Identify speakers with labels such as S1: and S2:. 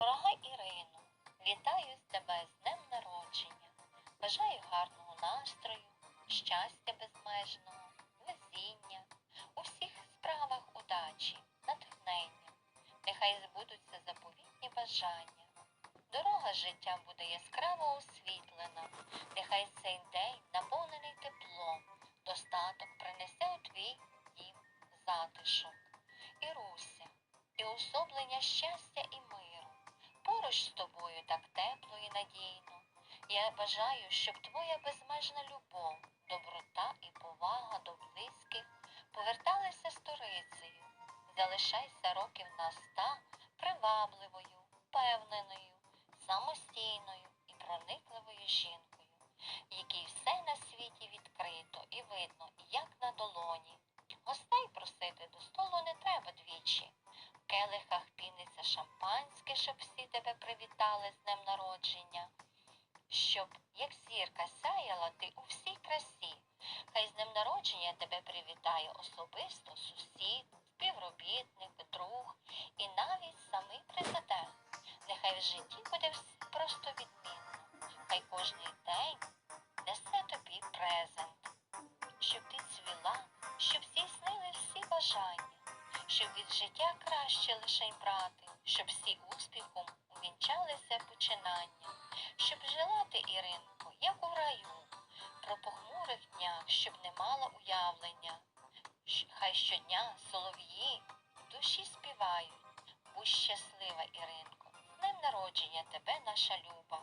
S1: Дорога Ірино, вітаю з тебе з днем народження. Бажаю гарного настрою, щастя безмежного, везіння, у всіх справах удачі, натхнення. Нехай збудуться заповітні бажання. Дорога життя буде яскраво освітлена. Нехай цей день наповнений теплом, достаток принесе у твій дім затишок. Іруся, і особлення щастя і миру. Поруч з тобою так тепло і надійно. Я бажаю, щоб твоя безмежна любов, доброта і повага до близьких поверталися сторицею. Залишайся років на ста привабливою, впевненою, самостійною і проникливою жінкою, якій все на світі відкрито і видно, як на долоні. Гостей просити до столу шампанське, щоб всі тебе привітали з днем народження. Щоб, як зірка, сяяла ти у всій красі. Хай з днем народження тебе привітає особисто сусід, співробітник, друг і навіть самий президент. Нехай в житті буде просто відмінно. Хай кожний день несе тобі презент, щоб ти цвіла, щоб здійснили всі бажання, щоб від життя краще лишень брати, щоб всі успіхом увінчалися починання, щоб жила ти, Іринко, як у раю, про похмурих днях, щоб не мала уявлення. Хай щодня солов'ї в душі співають. Будь щаслива, Іринко, з днем народження тебе, наша люба.